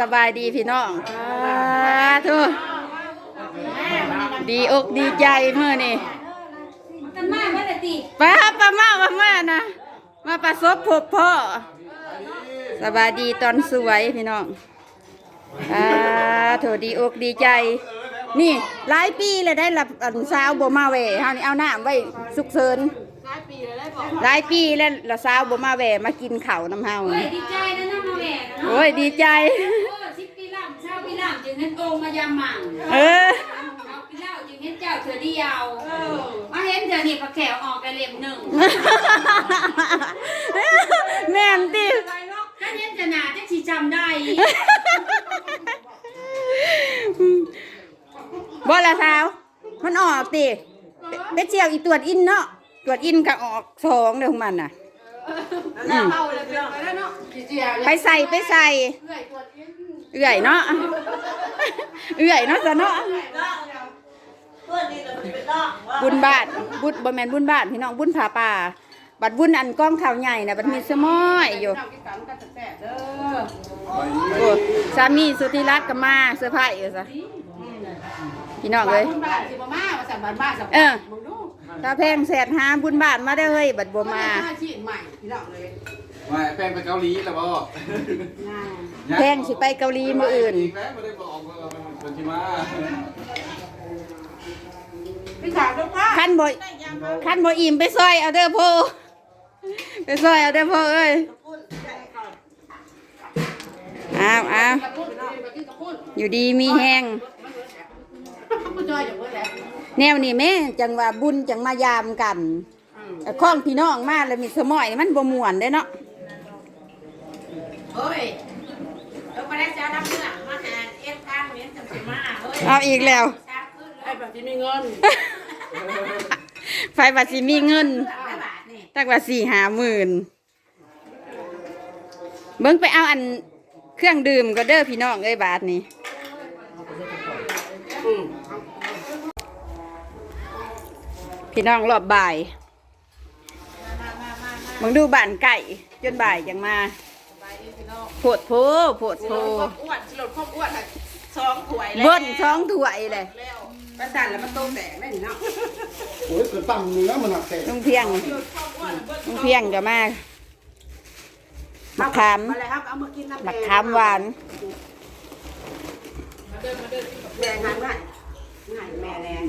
สบายดีพี่น้องสาธุดีอกดีใจเมื่อนี่มากไม่ได้ตีป้าป้ามาป้ามานะมาประสบพบพ่อสบายดีตอนสวยพี่น้องอ่าโถดีอกดีใจ นี่หลายปีเลยได้รับอันสาวบ่มาแหวเฮานี่เอาน้ำไว้สุกเสริญหลายปีแล้วละสาวบ่มาแหวมากินเข้าน้ำเฮาดีใจ โอ้ยดีใจโอ้สิบปีล่ำเช้าปีล่ำจึงเห็นองค์มายามหมั่งเออ เอาปีเล่าจึงเห็นเจ้าเธอเดียวมาเห็นเธอนี่ปลาแขวออกกันเล่มหนึ่งแม่นติถ้าเห็นจะหนาจะชีจำได้บ่ละสาว มันออกติเป็ดเจียวอีตรวจอินเนาะตรวจอินก็ออกสองเด้อของมันน่ะ อืมไปใส่ไปใส่ เอื่อยเนาะ เอื่อยเนาะซะเนาะ บุญบาทบุญบ่แม่นบุญบาทพี่น้องบุญผาป่า บัดบุญอันกล้องข่าวใหญ่น่ะบัดมีสมอยอยู่โอ้สามีสุธิรัตน์ก็มาเสื้อผ้าอีกซะพี่น้องเอ้ยบ้านสิบ่มาว่าสั่นบ้านบ้านสับเออมึงดู ถ้าแพงแสนหาบุญบาทมาได้อเฮ้ยบัดบ่มาห้ชีพใหม่พี่น้องเลยมาแป้งไปเกาหลีแล้วบ่แพงสิไปเกาหลีมื้ออื่นอีกแล้วไม่ได้บอกว่าเป็นที่มาพี่สาวลูกว่าคันบ่คันบ่อิ่มไปซอยเอาเด้อพ่อไปซอยเอาเด้อพ่อเอ้ยอ้าวอ้าวกระปุ้นไปกินกระปุ้นอยู่ดีมีแห้งผู้จอยอย่างเมื่อไหร่ แนวนี้แม่จังว่าบุญจังมายามกันแต่ข้องพี่น้องมาแล้วมีสมอยนี่มันบ่ม่วนเด้เนาะเฮ้ยเราไปได้เจ้าน้ำเนื้อมาหาเอ็ดข้างเนี้ยจังสิมาเฮ้ยเอาอีกแล้วไอ้แบบที่มีเงินไฟว่าสิมีเงินสามบาทนี่ตักว่าสี่หาหมื่นเบิ่งไปเอาอันเครื่องดื่มก็เด้อพี่น้องเอ้ยบาทนี้ พี่น้องรอบบ่ายมึงดูบ้านไก่จนบ่ายจังมาโพดโพโพดโพอ้วนสลดครอบอ้วนสองถ้วยแล้วเบิ้นท้องถ้วยเลยแล้วประสานแล้วมันโตแตกได้นี่เนาะโอ้ยคือตั้งเนื้อมันหักแตกลุงเพียงลุงเพียงก็มาหมักขามอะไรครับเอามากินน้ำหมักขามหวานแดงงานง่ายง่ายแม่แรง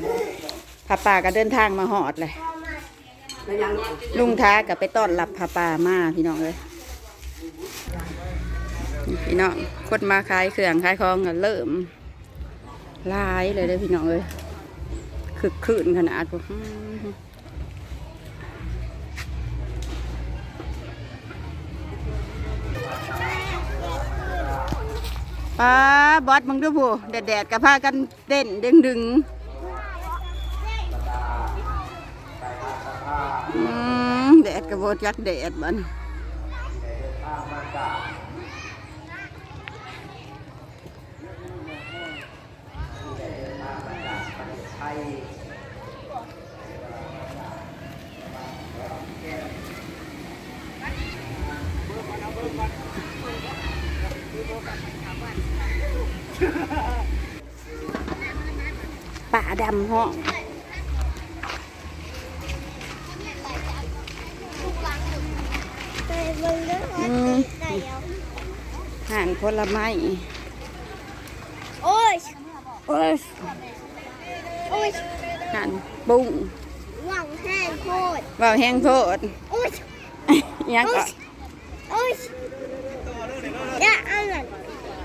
พาป่าก็เดินทางมาหอดเลยลุงท้าก็ไปต้อนรับพาป่ามาพี่น้องเลยพี่น้องคนมาขายเครื่องขายของก็เริ่มลายเลยเด้อพี่น้องเลยคึกคืนขนาดพวกป้าบอสมึงดูผู้แดดๆกับพากันเต้นดึงดึงๆอืมแดด กับโบจักแดดบันป่าดำห้องานผลไม้โอ้ยโอ้ยโอ้ยห่านปุ้งหวังแห้งโคตรว่าวแห้งโทษโอ้ยยังก็โอ้ยอย่าเอานั่น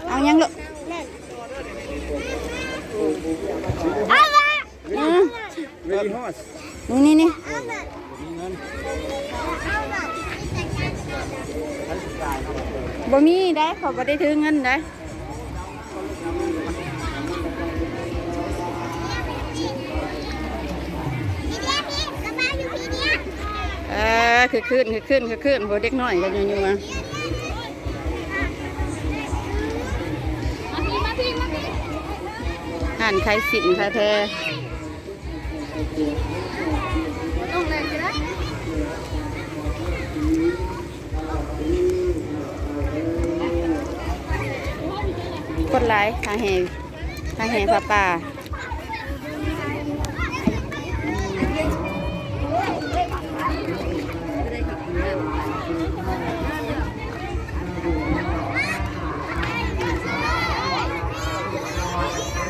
เอายังลูกนั่นเอาละอืมนี่นี่นี่ เอานั่นเอานั่น บ่มีได้เขาบ่ได้ถือเงินได้พี่เดียพี่กระเป๋าอยู่พี่เดียเออคือขึ้นคือขึ้นคือขึ้นโหเด็กน้อยกันอยู่อยู่มามาพี่มาพี่มาพี่ห่านใครสินค่ะแท้ ต้องเลยจ้ะ คนหลายทางแห่ทางแห่พระป่า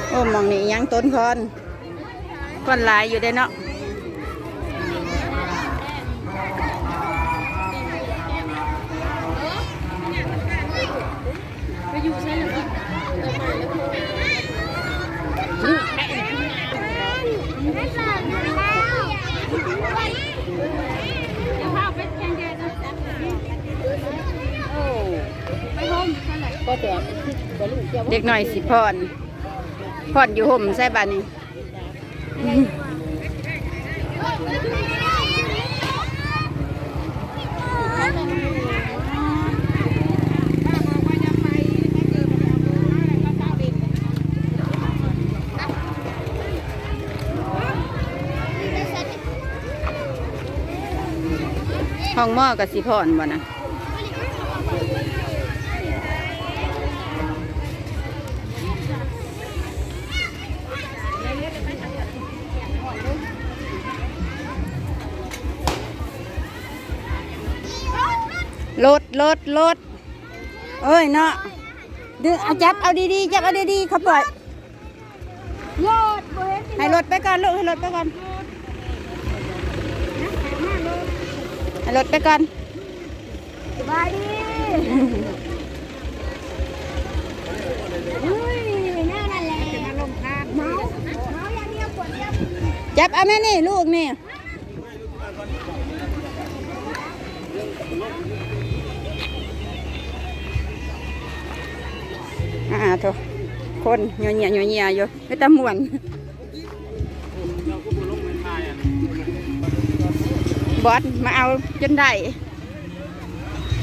โอ้มองนี่ยังต้นคอนคนหลายอยู่ได้เนาะ เด็กหน่อยสิพรพรอยู่ห่มใส่บานนี้ห้องหม้อกับสิพรบ่นะ รถรถรถเอ้ยเนาะดึงเอาจับเอาดีๆจับเอาดีๆเขาปล่อยลดให้รถไปก่อนลูกให้รถไปก่อนให้รถไปก่อนสบายดีจับเอาแม่นี่ลูกนี่ อ่าโถคนเหี่ยเหี่ยเหี่ยเหี่ยอยู่ไม่ตะมวนบอสมาเอาจนได้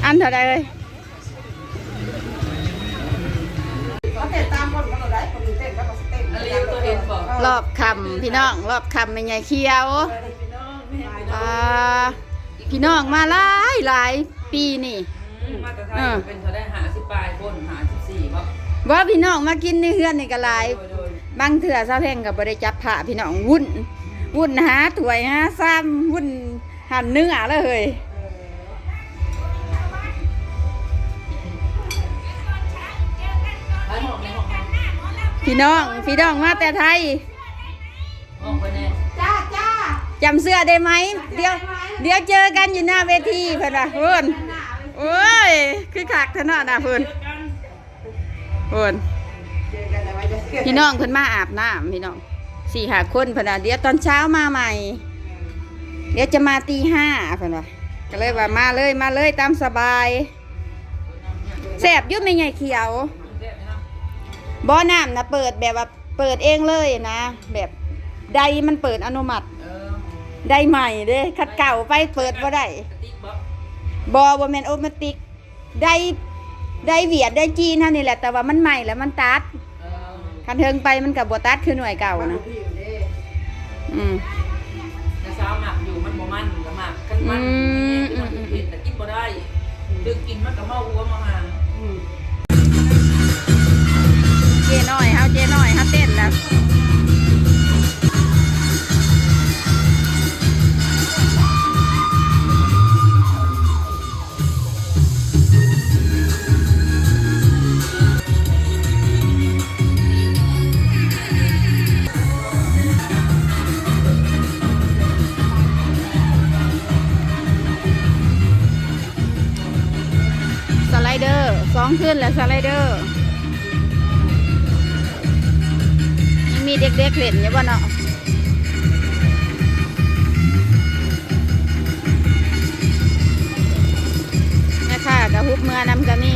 อันเท่าไรเลยรอบคำพี่น้องรอบคำเป็นไงเคียวพี่น้องมาหลายหลายปีนี่มาตรฐานเป็นเขาได้หาสิบปลายบนหาสิบสี่ป่ะ ว่าพี่น้องมากินในเฮือนนี่ก็หลายโดยโดยบางเถื่อซาเพ่งกับบริจับผ้าพี่น้องวุ่น วุ่นหาถ้วยหาซ้ำวุ่นหั่นเนื้อเลยเฮ้ยท้ายห้องในห้องห้องพี่น้องพี่น้องมาแต่ไทยห้องไปแน่จ้าจ้าจำเสื้อได้ไหมเดี๋ยวเดี๋ยวเจอกันอยู่หน้าเวทีเพื่อนว่าเพื่อนโอ้ยคือขากเถอะเนาะนะเพื่อน เพิ่นพี่น้องเพิ่นมาอาบน้ำพี่น้องสี่หาคนเพิ่นว่าเดี๋ยวตอนเช้ามาใหม่ เดี๋ยวจะมาตีห้าเพิ่นว่าก็เลยว่ามาเลยมาเลยตามสบายแสบยุ่ไม่ใหญ่เขียวบ่อน้ำนะเปิดแบบว่าเปิดเองเลยนะ แบบใดมันเปิดอนุมัติได้ใหม่เด้คัดเก่าไปเปิดบ่ได้บ่บ่แมนโอมาติก ได้ ได้เวียดได้จีนเท่านี้แหละ แต่ว่ามันใหม่แล้วมันตัดเออคันเทิงไปมันกับบัตัดคือหน่วยเก่านะ อืมแต่เช้าหมักอยู่มันบ่มันกับหมักกันมันอืมกินมันผิดแต่กินบ่ได้ดึกกินมันกับเมาหัวเมาหางเจน้อยเฮาเจน้อยเฮาเต้นแล้ว และสไลเดอร์ยังมีเด็กๆเล่นอยู่บ่เนาะแม่ค่ะกระหุบเมื่อนำกันนี่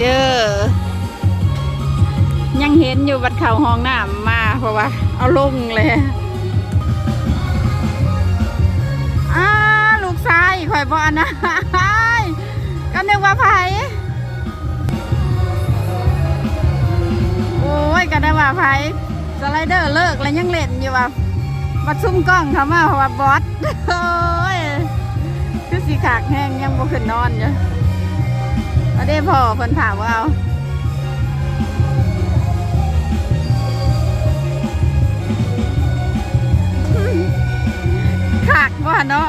เดอยังเห็นอยู่บัดเข่าห้องน้ำมาเพราะว่า เอาลงเลยอ้าลูกชายข่อยบ่อันนะก็นึกว่าไผโอ้ยก็ได้ว่าไผสไลเดอร์เลิกแล้วยังเล่นอยู่ว่าบัดซุ่มกล้องเขามาเพราะว่าบอสโอ้ยคือสีขากแห้งยังบ่ขึ้นนอนอยู่ เอาได้พอเพิ่นถามว่าเอาขากว่าเนาะ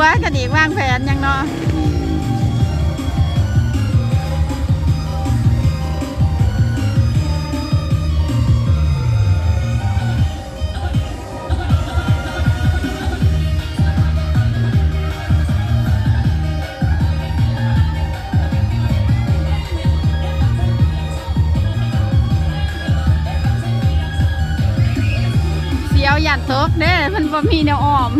ตัวกันอีกวางแผนยังเนาะเสียวหยัดทกเด้มันบ่มีแนวอ้อม